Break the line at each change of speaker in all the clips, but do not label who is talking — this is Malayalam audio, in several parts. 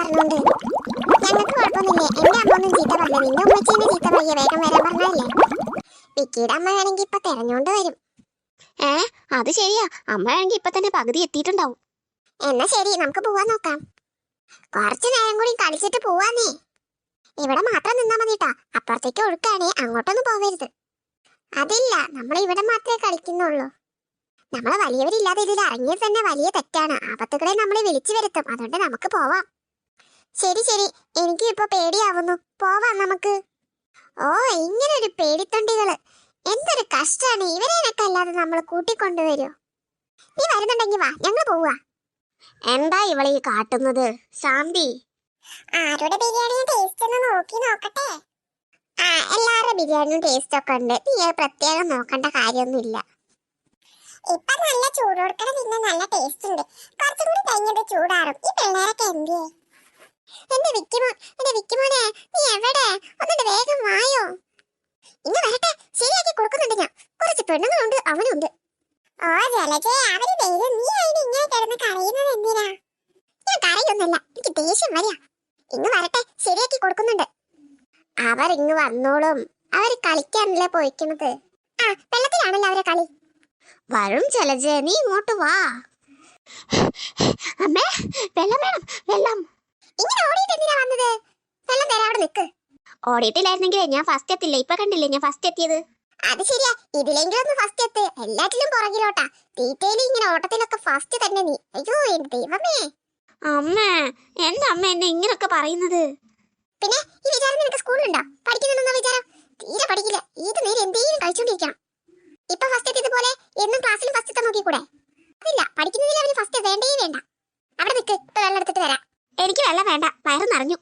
പറഞ്ഞോണ്ട്. ഞങ്ങൾക്ക് കുഴപ്പമൊന്നുമില്ലേ. എന്റെ അമ്മ ഒന്നും ചീത്ത പറഞ്ഞ നിന്റെ ഉമ്മച്ചീനെ ചീത്ത പറയ വേഗം വരാൻ പറഞ്ഞല്ലേ വിക്കിയുടെ അമ്മ വേണമെങ്കിൽ ഇപ്പൊ തെരഞ്ഞോണ്ട് വരും.
ഏ അത് ശരിയാ. അമ്മയാണെങ്കിൽ ഇപ്പൊ തന്നെ പകുതി എത്തിയിട്ടുണ്ടാവും.
എന്നാ ശരി നമുക്ക് പോവാൻ നോക്കാം. കുറച്ചു നേരം കൂടി കളിച്ചിട്ട് പോവാന്നേ. ഇവിടെ മാത്രം നിന്നാ മതിട്ടാ. അപ്പുറത്തേക്ക് ഒഴുക്കാണേ. അങ്ങോട്ടൊന്നും പോവരുത്. അതില്ല. നമ്മൾ ഇവിടെ മാത്രമേ കളിക്കുന്നുള്ളൂ. നമ്മളെ വലിയവരില്ലാതെ ഇതിൽ ഇറങ്ങിയത് തന്നെ വലിയ തെറ്റാണ്. ആപത്തുകളെ നമ്മളെ വിളിച്ചു വരുത്തും. അതുകൊണ്ട് നമുക്ക് പോവാം. ശരി ശരി. എനിക്ക് ഇപ്പൊ പേടിയാവുന്നു. പോവാം നമുക്ക്. ഓ ഇങ്ങനെ ഒരു പേടിത്തൊണ്ടികൾ. എന്തൊരു കഷ്ടാണ്. ഇവരെയൊക്കെ അല്ലാതെ നമ്മൾ കൂട്ടിക്കൊണ്ടുവരൂ. നീ വരുന്നുണ്ടെങ്കി വാ ഞങ്ങൾ പോവാ.
എന്താ ഇവളെ ഈ കാട്ടുന്നത്? ശാന്തി?
ആരുടെ ബിരിയാണിയും ടേസ്റ്റ് ഒന്ന് നോക്കി നോക്കട്ടെ. ആ എല്ലാവരുടെ ബിരിയാണിയും ടേസ്റ്റ് ഒക്കെ ഉണ്ട്. നീ പ്രത്യേകം നോക്കേണ്ട കാര്യമൊന്നുമില്ല. ഇപ്പൊ നല്ല ചൂടോടുക്കണ പിന്നെ നല്ല ടേസ്റ്റ് ഉണ്ട്. കുറച്ചും കൂടി കഴിഞ്ഞത് ചൂടാറും. ഈ പിള്ളേരൊക്കെ എന്തിയേ? എന്റെ വിക്കിമോൻ എന്റെ വിക്കിമോനെ നീ എവിടെ? ഒന്നിട്ട് വേഗം വായോ. ഇന്ന് വരട്ടെ. ശരിയാക്കി കൊടുക്കുന്നുണ്ട് ഞാൻ. കുറച്ച് പെണ്ണുങ്ങളുണ്ട് അവനുണ്ട്. ഓ ജലജേ അവർ വരും. നീ അതിന് ഇങ്ങനെ കിടന്ന് കരയുന്നത് എന്തിനാ? ഞാൻ കരയൊന്നല്ല എനിക്ക് ദേഷ്യം വരിക. ഇന്ന് വരട്ടെ. ശരിയാക്കി കൊടുക്കുന്നുണ്ട്. അവർ ഇങ്ങ് വന്നോളും. അവർ കളിക്കാണല്ലേ പോയിക്കുന്നത്? ആ വെള്ളത്തിലാണല്ലോ അവരെ കളി.
വരും ജലജേ. നീ ഇങ്ങോട്ട് വാ. അമ്മേ വെള്ളം വേണം. വെള്ളം
ഇങ്ങനെ ഓടിയിട്ട് എന്തിനാ വന്നത് വെള്ളം തരാം അവിടെ നിക്ക്.
ഓടിയിട്ടില്ലായിരുന്നെങ്കിലേ ഞാൻ ഫസ്റ്റ് എത്തില്ല? ഇപ്പൊ കണ്ടില്ലേ ഞാൻ ഫസ്റ്റ് എത്തിയത്?
അത് ശരിയാ. ഇതിലെങ്കിലും ഒന്ന് ഫസ്റ്റ് എത്ത്. എല്ലാറ്റിലും പുറകിലോട്ടാ. തീറ്റയിൽ ഇങ്ങനെ ഓട്ടത്തിലൊക്കെ ഫസ്റ്റ് തന്നെ നീ. അയ്യോ എന്റെ ദൈവമേ.
അമ്മ എന്താ അമ്മ എന്നെ ഇങ്ങനൊക്കെ പറയുന്നത്?
പിന്നെ ഈ വിചാരം നിനക്ക് സ്കൂളിലുണ്ടോ പഠിക്കുന്നുണ്ടെന്ന വിചാരം. തീരെ പഠിക്കില്ല. ഏത് നേരം എന്തെങ്കിലും കഴിച്ചോണ്ടിരിക്കണം. ഇപ്പൊ ഫസ്റ്റ് എത്തിയത് പോലെ എന്നും ക്ലാസ്സിലും ഫസ്റ്റ് എത്താൻ നോക്കിക്കൂടെ? അതില്ല. പഠിക്കുന്നതിൽ അവന് ഫസ്റ്റ് വേണ്ടേ വേണ്ട. അവിടെ നിൽക്ക് ഇപ്പൊ വെള്ളം എടുത്തിട്ട് വരാം.
എനിക്ക് വെള്ളം വേണ്ട. വയറ് നിറഞ്ഞു.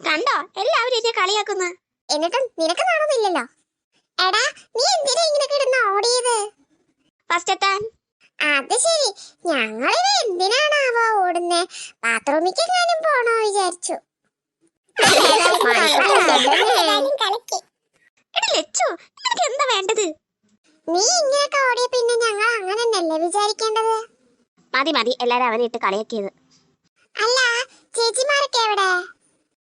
കണ്ടോ? എല്ലാവരും എന്നെ കളിയാക്കുന്നു.
എന്നിട്ടും നിനക്ക് നാണമില്ലല്ലോ എടാ നീ എന്തിനാ ഇങ്ങനെ കിടന്ന് ഓടിയത്?
ഫസ്റ്റ് എത്താൻ
അത് ശരി. ഞങ്ങളിത് എന്തിനാണാവോ ഓടുന്നേ? ബാത്റൂമിക്ക് എങ്ങാനും പോണോ വിചാരിച്ചു.
എന്താ വേണ്ടത്?
നീ ഇങ്ങനെയൊക്കെ ഓടിയ പിന്നെ ഞങ്ങൾ അങ്ങനെ വിചാരിക്കേണ്ടത്?
മതി മതി. എല്ലാരും അവനെ ഇട്ട് കളിയാക്കിയത്.
അല്ല ചേച്ചിമാരൊക്കെ എവിടെ?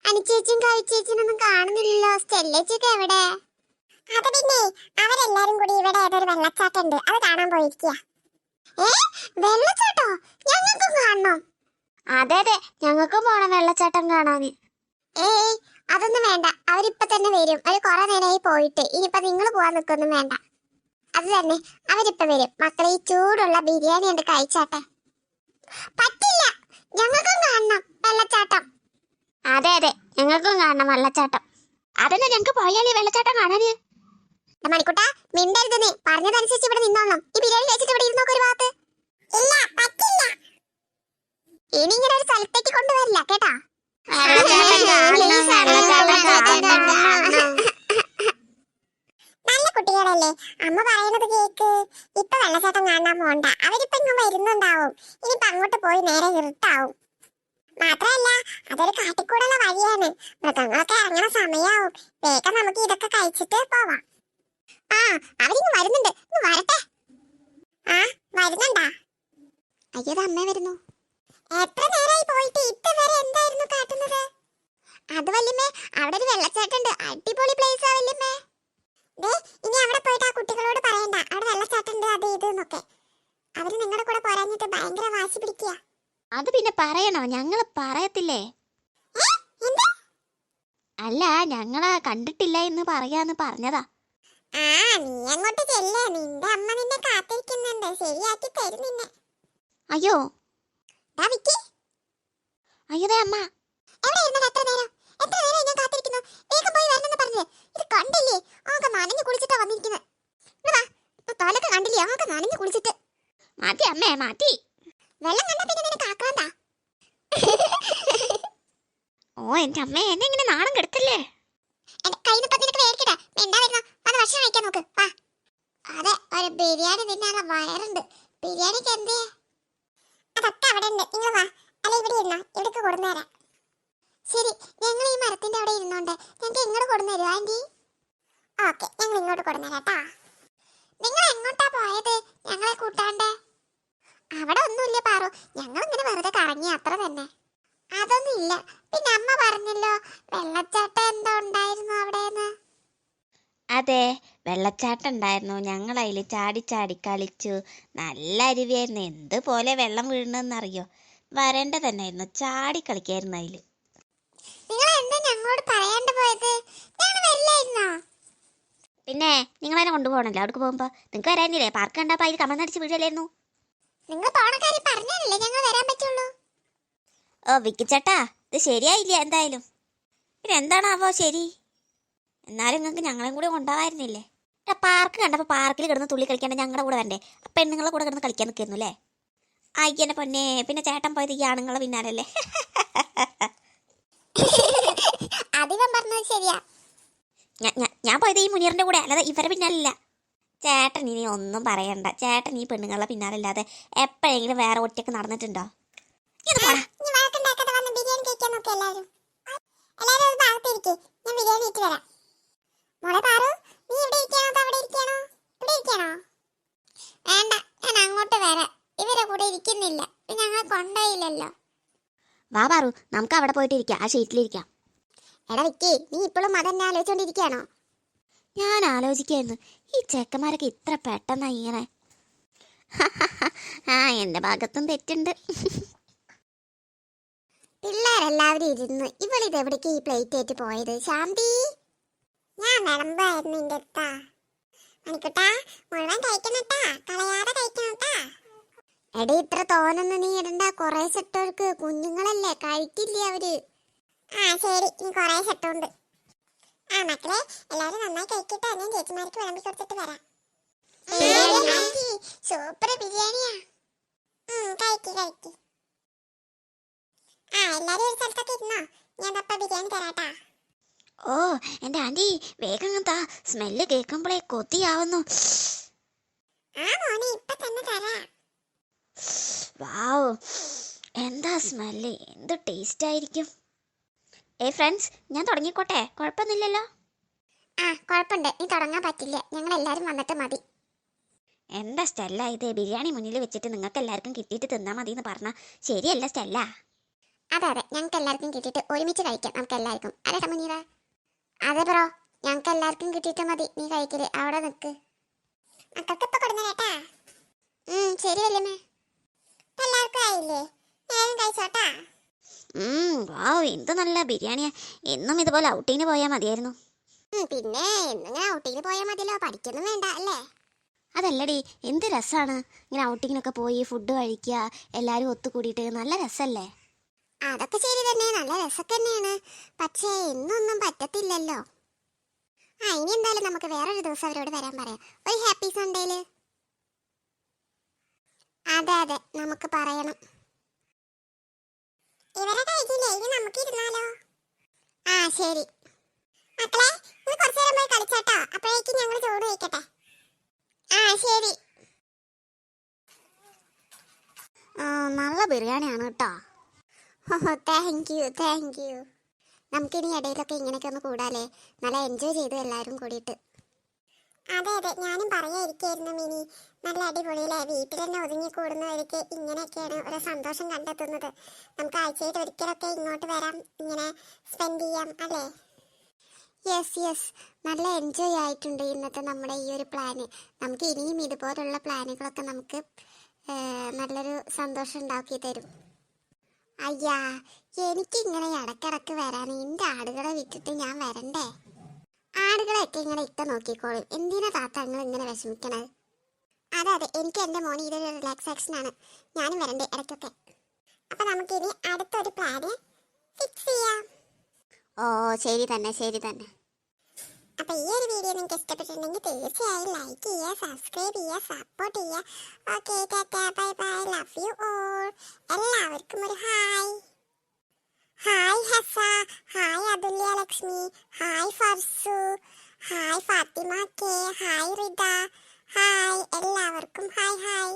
അനുചേച്ചിയും കവിച്ചേച്ചിനൊന്നും കാണുന്നില്ലല്ലോ. സ്റ്റെല്ലേച്ചൊക്കെ എവിടെ? അത് പിന്നെ അവരെല്ലാരും കൂടി ഇവിടെ ഏതൊരു വെള്ളച്ചാട്ടം ഉണ്ട് അത് കാണാൻ പോയിരിക്കുക ഏ? വെള്ളച്ചാട്ടോ? ഞങ്ങൾക്കും കാണണം.
അതെ അതെ. ഞങ്ങൾക്കും പോണം വെള്ളച്ചാട്ടം കാണാന്
ഏയ് അതൊന്നും വേണ്ട. അവരിപ്പൊ തന്നെ വരും. അവർ കുറെ നേരമായി പോയിട്ട്. ഇനിയിപ്പൊ നിങ്ങൾ പോവാൻ നിൽക്കൊന്നും വേണ്ട. അത് തന്നെ. അവരിപ്പൊ വരും. മക്കളെ ഈ ചൂടുള്ള ബിരിയാണി ഉണ്ട് കഴിച്ചാട്ടെ. പറ്റില്ല. ഞങ്ങൾക്കും കാണണം. വെള്ളച്ചാട്ടം.
അതെ അതെ. ഞങ്ങൾക്കും കാണണം വെള്ളച്ചാട്ടം. അതന്നെ ഞങ്ങൾക്ക് പോയാലേ വെള്ളച്ചാട്ടം കാണാന്?
മണിക്കുട്ട മിണ്ടരുത് നീ. പറഞ്ഞതനുസരിച്ച് ഇവിടെ നിന്നോണം. ഈ ബിരിയാണി കഴിച്ചിട്ട് ഇവിടെ ഇരുന്നോക്ക് ഒരു ഭാഗത്ത്. ഇല്ല പറ്റില്ല. ഇനി ഇങ്ങനെ ഒരു സ്ഥലത്തേക്ക് കൊണ്ടുവരില്ല കേട്ടാ? നല്ല കുട്ടികളല്ലേ. അമ്മ പറയുന്നത് കേക്ക്. ഇപ്പൊ വെള്ളച്ചാട്ടം കാണാൻ പോണ്ട. അവരിപ്പോ ഇങ്ങ് വരുന്നുണ്ടാവും. ഇനിയിപ്പൊ അങ്ങോട്ട് പോയി നേരെ ഇരുട്ടാവും. മാത്രമല്ല അതൊരു കാട്ടിക്കൂടുള്ള വഴിയാണ്. മൃഗങ്ങളൊക്കെ ഇറങ്ങണ സമയാവും. വേഗം നമുക്ക് ഇതൊക്കെ കഴിച്ചിട്ട് പോവാം. ആ അവരിങ്ങ് വരുന്നുണ്ട്. വരട്ടെ. ആ വരുന്നുണ്ടാ? അയ്യോ അമ്മ വരുന്നു. എത്ര നേരമായി പോയിട്ട് ഇതുവരെ എന്തായിരുന്നു കാട്ടുന്നത്? അത് വല്യമ്മേ അവിടെ ഒരു വെള്ളച്ചാട്ടുണ്ട് അടിപൊളി പ്ലേസ് ആ വല്യമ്മേ. ഇനി അവിടെ പോയിട്ട് ആ കുട്ടികളോട് പറയണ്ട അവിടെ വെള്ളച്ചാട്ടമുണ്ട് അത് ഇത് എന്നൊക്കെ അവർ നിങ്ങളുടെ കൂടെ പോരാഞ്ഞിട്ട് ഭയങ്കര വാശി പിടിക്കുക
അത് പിന്നെ പറയണോ? ഞങ്ങൾ പറയത്തില്ലേ? അല്ല ഞങ്ങളെ കണ്ടിട്ടില്ല എന്ന് പറയാന്ന് പറഞ്ഞതാ.
ആ നീ അങ്ങോട്ട് ചെല്ലേ. നിന്റെ അമ്മ നിന്നെ കാത്തിരിക്കുന്നുണ്ട്. ശരിയാക്കി തരും നിന്നെ.
അയ്യോ. അയ്യതേ അമ്മ.
എത്ര നേരം? എത്ര നേരം ഞാൻ കാത്തിരിക്കുന്നു? വേഗം പോയി വരണമെന്ന് പറഞ്ഞത് ഇത് കണ്ടില്ലേ? ആകെ നനഞ്ഞു കുളിച്ചിട്ടാ വന്നിരിക്കുന്നത് ഇങ്ങ് വാ. ഇപ്പൊ തോലൊക്കെ കണ്ടില്ലേ? ആകെ നനഞ്ഞു കുളിച്ചിട്ട്.
മാറ്റി അമ്മേ മാറ്റി.
വെള്ളം കണ്ട പിന്നെ നിനക്ക്
ഓ എന്റെ അമ്മ എന്നെ ഇങ്ങനെ നാണം കെടുത്തല്ലേ?
അതെ ഒരു ബിരിയാണി തിന്നാനുള്ള വയറുണ്ട്. ബിരിയാണിക്ക് എന്തേ? അതൊക്കെ അവിടെ ഉണ്ട്. നിങ്ങൾ വാ. അല്ല ഇവിടെ ഇരുന്നോ. ഇവിടേക്ക് കൊടുന്നേരാം ശരി ഞങ്ങൾ ഈ മരത്തിന്റെ അവിടെ ഇരുന്നോണ്ട് ഞങ്ങൾക്ക് ഇങ്ങോട്ട് കൊടുന്നേരോ ആന്റി ഓക്കെ ഞങ്ങൾ ഇങ്ങോട്ട് നിങ്ങൾ എങ്ങോട്ടാ പോയത്? ഞങ്ങളെ കൂട്ടാണ്ട്? അവിടെ ഒന്നുമില്ല പാറു. ഞങ്ങൾ ഇങ്ങനെ വെറുതെ കറങ്ങി അത്ര തന്നെ. അതൊന്നുമില്ല. പിന്നെ അമ്മ പറഞ്ഞല്ലോ വെള്ളച്ചാട്ടം എന്തോ ഉണ്ടായിരുന്നു അവിടെന്ന്.
അതെ വെള്ളച്ചാട്ടം ഉണ്ടായിരുന്നു. ഞങ്ങൾ അതിൽ ചാടി ചാടി കളിച്ചു. നല്ല അരുവിയായിരുന്നു. എന്ത് പോലെ വെള്ളം വീഴണമെന്നറിയോ വരേണ്ട തന്നെയായിരുന്നു. ചാടി കളിക്കായിരുന്നു അതിൽ.
നിങ്ങൾ എന്താ ഞങ്ങളോട് പറയാണ്ട് പോയത്?
പിന്നെ നിങ്ങൾ എന്നെ കൊണ്ടുപോകണല്ലോ. അവിടെ പോകുമ്പോ നിങ്ങക്ക് വരാനില്ലേ? പാർക്ക് കണ്ടപ്പോ അതിൽ കമന്നടിച്ച് വീഴലായിരുന്നു.
നിങ്ങൾ പോണ കാര്യം പറഞ്ഞാലല്ലേ ഞങ്ങൾ വരാൻ പറ്റുള്ളൂ?
ഓ വിക്കിച്ചേട്ടാ ഇത് ശരിയായില്ല എന്തായാലും. പിന്നെ എന്താണ് എന്താണാവോ ശരി? എന്നാലും നിങ്ങൾക്ക് ഞങ്ങളെയും കൂടി കൊണ്ടുപോകായിരുന്നില്ലേ എടാ പാർക്ക് കണ്ടപ്പോൾ പാർക്കിൽ കിടന്ന് തുള്ളി കളിക്കാണ്ട് ഞങ്ങളുടെ കൂടെ വരണ്ടേ? അപ്പം പെണ്ണുങ്ങളെ കൂടെ കിടന്ന് കളിക്കാൻ നിൽക്കുന്നു അല്ലേ? ആയിക്കന്നെ പൊന്നെ പിന്നെ ചേട്ടൻ പോയത് ഈ ആണുങ്ങളെ പിന്നാലല്ലേ?
അതിവൻ പറഞ്ഞത് ശരിയാ.
ഞാൻ പോയത് ഈ മുനീറിന്റെ കൂടെ അല്ലാതെ ഇവരെ പിന്നാലല്ല. ചേട്ടൻ ഇനി ഒന്നും പറയണ്ട. ചേട്ടൻ ഈ പെണ്ണുങ്ങളെ പിന്നാലല്ലാതെ എപ്പോഴെങ്കിലും വേറെ ഒറ്റയ്ക്ക് നടന്നിട്ടുണ്ടോ?
വേണ്ട ഞാൻ അങ്ങോട്ട് വരാം. ഇവരെ കൂടെ ഇരിക്കുന്നില്ല. ഇത് ഞങ്ങളെ കൊണ്ടുപോയില്ലല്ലോ
വാ പാറു നമുക്ക് അവിടെ പോയിട്ട് ഇരിക്കാം ആ ഷീറ്റിലിരിക്കാം.
എടാ വിക്കി നീ ഇപ്പോഴും അതെന്നെ ആലോചിച്ചോണ്ടിരിക്കണോ
ഞാൻ ആലോചിക്കായിരുന്നു ഈ ചെക്കന്മാരൊക്കെ ഇത്ര പെട്ടെന്നാ ഇങ്ങനെ ആ എന്റെ ഭാഗത്തും തെറ്റുണ്ട്.
പിള്ളേരെല്ലാവരും ഇരുന്ന് ഇവളിത് എവിടേക്ക് ഈ പ്ലേറ്റ് ആയിട്ട് പോയത്? ശാന്തി? ഞാൻ വിളമ്പായിരുന്നു എന്റെ അടുത്താ. മണിക്കുട്ടാ മുഴുവൻ കഴിക്കണട്ടാ കളയാതെ കഴിക്കണട്ടാ എടി ഇത്ര തോനൊന്നും നീ ഇടണ്ട. കൊറേ സെട്ടവർക്ക് കുഞ്ഞുങ്ങളല്ലേ കഴിക്കില്ലേ അവർ? ആ ശരി നീ കൊറേ സെട്ടുണ്ട് ആ മക്കളെ എല്ലാവരും നന്നായി കഴിക്കട്ടെ. ഞാൻ ചേച്ചിമാർക്ക് വിളമ്പി കൊടുത്തിട്ട് വരാം. സൂപ്പർ ബിരിയാണിയാ. കഴിക്ക് കഴിക്ക്. ആ എല്ലാരും ഒരു സ്ഥലത്തൊക്കെ ഇരുന്നോ? ഞാൻ അപ്പ ബിരിയാണി തരാട്ടാ.
ഓ എന്റെ ആന്റി വേഗം താ. സ്മെല്ല് കേൾക്കുമ്പോഴേ കൊതിയാവുന്നു.
ആ മോനെ ഇപ്പൊ തന്നെ തരാ.
വാവ് എന്താ സ്മെല്ല്? എന്ത് ടേസ്റ്റ് ആയിരിക്കും? ഏ ഫ്രണ്ട്സ് ഞാൻ തുടങ്ങിക്കോട്ടെ. കുഴപ്പമൊന്നുമില്ലല്ലോ.
ആ കുഴപ്പമുണ്ട്. നീ തുടങ്ങാൻ പറ്റില്ല. ഞങ്ങൾ എല്ലാവരും വന്നിട്ട് മതി.
എന്താ സ്റ്റെല്ല ഇത്? ബിരിയാണി മുന്നിൽ വെച്ചിട്ട് നിങ്ങൾക്ക് എല്ലാവർക്കും കിട്ടിയിട്ട് തിന്നാൽ മതി എന്ന് പറഞ്ഞാൽ ശരിയല്ല സ്റ്റെല്ല.
അതെ അതെ. ഞങ്ങൾക്ക് എല്ലാവർക്കും കിട്ടിയിട്ട് ഒരുമിച്ച് കഴിക്കാം നമുക്ക് എല്ലാവർക്കും അതെ മുനീറ അതെ ബ്രോ. ഞങ്ങൾക്ക് എല്ലാവർക്കും കിട്ടിയിട്ട് മതി. നീ കഴിക്കൽ. അവിടെ നിൽക്ക് മക്കൾക്ക് ഇപ്പൊ കൊടുന്ന കേട്ടാ. ശരി വല്ലേ എല്ലാവർക്കും ആയില്ലേ? ഞാനും കഴിച്ചോട്ടാ.
വാവ് എന്ത് നല്ല ബിരിയാണിയാ. എന്നും ഇതുപോലെ ഔട്ടിങ്ങിന് പോയാൽ മതിയായിരുന്നു.
പിന്നെ എന്നിങ്ങനെ ഔട്ടിങ്ങിന് പോയാൽ മതിയല്ലോ പഠിക്കൊന്നും വേണ്ട അല്ലേ?
അതല്ലടി എന്ത് രസമാണ് ഇങ്ങനെ ഔട്ടിങ്ങിനൊക്കെ പോയി ഫുഡ് കഴിക്കുക എല്ലാവരും ഒത്തുകൂടിയിട്ട് നല്ല രസമല്ലേ
അതൊക്കെ ശരി തന്നെ നല്ല രസമൊക്കെ തന്നെയാണ്. പക്ഷേ ഇന്നൊന്നും പറ്റത്തില്ലല്ലോ. ആ ഇനി എന്തായാലും നമുക്ക് വേറൊരു ദിവസം അവരോട് വരാൻ പറയാം. ഒരു ഹാപ്പി സൺഡേയിൽ. അതെ അതെ നമുക്ക് പറയണം. ഇവരെ കഴിക്കില്ലേ ഇനി നമുക്ക് ഇരുന്നാലോ? ആ ശരി. മക്കളെ നിങ്ങൾ കുറച്ചു നേരം പോയി കളിച്ചാട്ടോ. അപ്പോഴേക്കും ഞങ്ങൾ ചോറ് കഴിക്കട്ടെ. ആ ശരി.
നല്ല ബിരിയാണിയാണ് കേട്ടോ.
താങ്ക് യു താങ്ക് യു നമുക്കിനി ഇടയിലൊക്കെ ഇങ്ങനെയൊക്കെ ഒന്ന് കൂടാലേ. നല്ല എൻജോയ് ചെയ്തു എല്ലാവരും കൂടിയിട്ട്. അതെ അതെ. ഞാനും പറയാതിരിക്കായിരുന്നു മിനി. നല്ല അടിപൊളിയിലെ വീട്ടിൽ തന്നെ ഒതുങ്ങി കൂടുന്നവർക്ക് ഇങ്ങനെയൊക്കെയാണ് ഒരു സന്തോഷം കണ്ടെത്തുന്നത്. നമുക്ക് ആഴ്ചയിൽ ഒരിക്കലൊക്കെ ഇങ്ങോട്ട് വരാം ഇങ്ങനെ സ്പെൻഡ് ചെയ്യാം അല്ലേ? യെസ് യെസ് നല്ല എൻജോയ് ആയിട്ടുണ്ട് ഇന്നത്തെ നമ്മുടെ ഈ ഒരു പ്ലാന് നമുക്ക് ഇനിയും ഇതുപോലുള്ള പ്ലാനുകളൊക്കെ നമുക്ക് നല്ലൊരു സന്തോഷം ഉണ്ടാക്കി തരും. അയ്യാ എനിക്കിങ്ങനെ ഇടക്കിടക്ക് വരാൻ എന്റെ ആടുകളെ വിറ്റിട്ട് ഞാൻ വരണ്ടേ? ആടുകളെയൊക്കെ ഇങ്ങനെ ഇട്ട നോക്കിക്കോളും. എന്തിനാ താത്ത നിങ്ങൾ ഇങ്ങനെ വിഷമിക്കണത് അതെ അതെ എനിക്ക് എന്റെ മോന് ഇതൊരു റിലാക്സേഷൻ ആണ്. ഞാനും വരണ്ടേ ഇടയ്ക്കൊക്കെ. അപ്പൊ നമുക്കിനി അടുത്തൊരു പ്ലാന് ഫിക്സ് ചെയ്യാം.
ഓ ശരി തന്നെ ശരി തന്നെ.
അപ്പൊ ഈ ഒരു വീഡിയോ നിങ്ങൾക്ക് ഇഷ്ടപ്പെട്ടിട്ടുണ്ടെങ്കിൽ തീർച്ചയായും ലൈക്ക് ചെയ്യുക സബ്സ്ക്രൈബ് ചെയ്യുക സപ്പോർട്ട് ചെയ്യുക. Okay tata bye bye love you all എല്ലാവർക്കും ഒരു hi hi Hasa. Hi Athulya Lakshmi. Hi Farsu. Hi Fathima K. Hi Rida hi എല്ലാവർക്കും. Hi hi